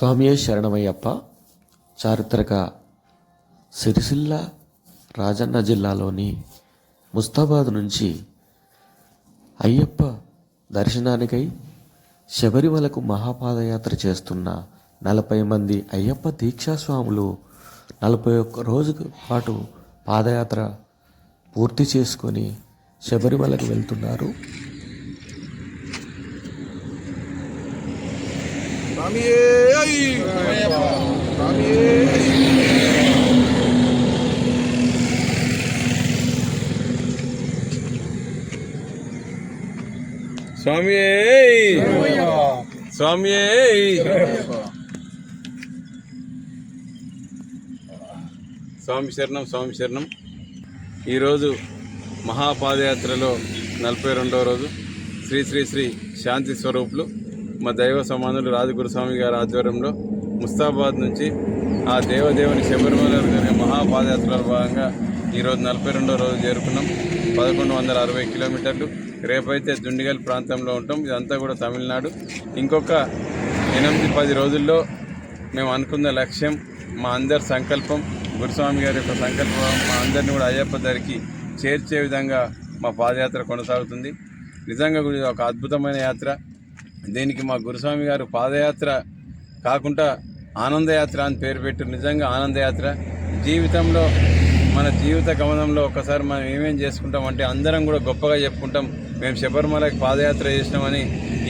స్వామియే శరణమయ్యప్ప. చారిత్రక సిరిసిల్ల రాజన్న జిల్లాలోని ముస్తాబాద్ నుంచి అయ్యప్ప దర్శనానికై శబరిమలకు మహాపాదయాత్ర చేస్తున్న నలభై మంది అయ్యప్ప దీక్షాస్వాములు నలభై ఒక్క రోజు పాటు పాదయాత్ర పూర్తి చేసుకొని శబరిమలకు వెళ్తున్నారు. స్వామియే స్వామి స్వామి స్వామి శరణం స్వామి శరణం. ఈరోజు మహాపాదయాత్రలో నలభై రెండవ రోజు. శ్రీ శ్రీ శ్రీ శాంతి స్వరూపులు మా దైవ సమానులు రాజగురుస్వామి గారి ఆధ్వర్యంలో ముస్తాబాద్ నుంచి ఆ దేవదేవుని శబరిమల జరిగే మహాపాదయాత్రలో భాగంగా ఈరోజు నలభై రెండవ రోజు చేరుకున్నాం పదకొండు వందల అరవై కిలోమీటర్లు. రేపైతే దుండిగల్ ప్రాంతంలో ఉంటాం. ఇదంతా కూడా తమిళనాడు. ఇంకొక ఎనిమిది పది రోజుల్లో మేము అనుకున్న లక్ష్యం మా అందరి సంకల్పం గురుస్వామి గారి యొక్క సంకల్పం మా అందరిని కూడా అయ్యప్ప ధరికి చేర్చే విధంగా మా పాదయాత్ర కొనసాగుతుంది. నిజంగా కూడా ఒక అద్భుతమైన యాత్ర. దీనికి మా గురుస్వామి గారు పాదయాత్ర కాకుండా ఆనందయాత్ర అని పేరు పెట్టు నిజంగా ఆనందయాత్ర. జీవితంలో మన జీవిత గమనంలో ఒకసారి మనం ఏమేం చేసుకుంటాం అంటే అందరం కూడా గొప్పగా చెప్పుకుంటాం మేము శబరిమలకి పాదయాత్ర చేసినామని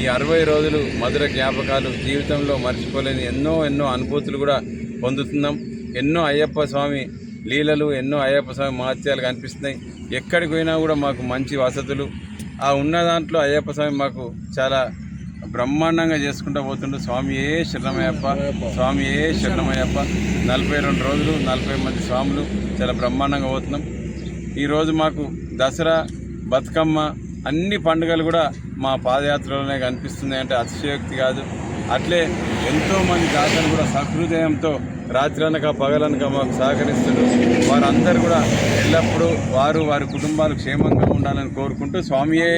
ఈ అరవై రోజులు మధుర జ్ఞాపకాలు జీవితంలో మర్చిపోలేని ఎన్నో ఎన్నో అనుభూతులు కూడా పొందుతున్నాం. ఎన్నో అయ్యప్ప స్వామి లీలలు ఎన్నో అయ్యప్ప స్వామి మహత్యాలు కనిపిస్తున్నాయి. ఎక్కడికి పోయినా కూడా మాకు మంచి వసతులు. ఆ ఉన్న దాంట్లో అయ్యప్ప స్వామి మాకు చాలా బ్రహ్మాండంగా చేసుకుంటూ పోతుండే. స్వామి ఏ శరణమయ్యప్ప స్వామి ఏ శరణమయ్యప్ప. నలభై రెండు రోజులు నలభై మంది స్వాములు చాలా బ్రహ్మాండంగా పోతున్నాం. ఈరోజు మాకు దసరా బతుకమ్మ అన్ని పండుగలు కూడా మా పాదయాత్రలోనే కనిపిస్తున్నాయి అంటే అతిశయోక్తి కాదు. అట్లే ఎంతో మంది దాతలు కూడా సహృదయంతో రాత్రనక పగలనక మాకు సహకరిస్తున్నారు. వారందరూ కూడా ఎల్లప్పుడూ వారు వారి కుటుంబాలు క్షేమంగా ఉండాలని కోరుకుంటూ స్వామియే